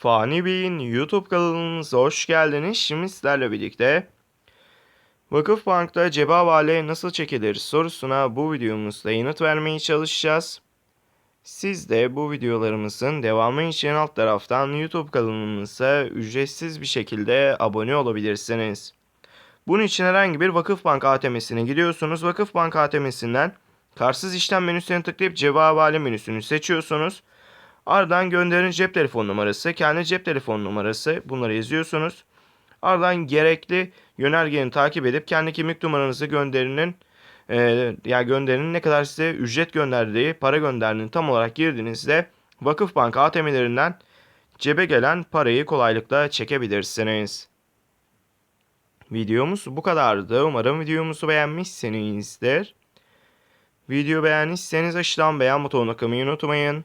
Fani Bey'in YouTube kanalımıza hoş geldiniz. Şimdi sizlerle birlikte Vakıfbank'ta cebe havale nasıl çekilir sorusuna bu videomuzda yanıt vermeye çalışacağız. Siz de bu videolarımızın devamı için alt taraftan YouTube kanalımıza ücretsiz bir şekilde abone olabilirsiniz. Bunun için herhangi bir Vakıfbank ATM'sine gidiyorsunuz. Vakıfbank ATM'sinden karsız işlem menüsüne tıklayıp cebe havale menüsünü seçiyorsunuz. Ardından gönderin cep telefon numarası, kendi cep telefon numarası bunları yazıyorsunuz. Ardından gerekli yönergeni takip edip kendi kimlik numaranızı gönderinin e, ya gönderinin ne kadar size ücret gönderdiği, para gönderdiğini tam olarak girdiğinizde Vakıfbank ATM'lerinden cebe gelen parayı kolaylıkla çekebilirsiniz. Videomuz bu kadardı. Umarım videomuzu beğenmişsinizdir. Video beğendiyseniz aşağıdan beğen butonuna tıklamayı unutmayın.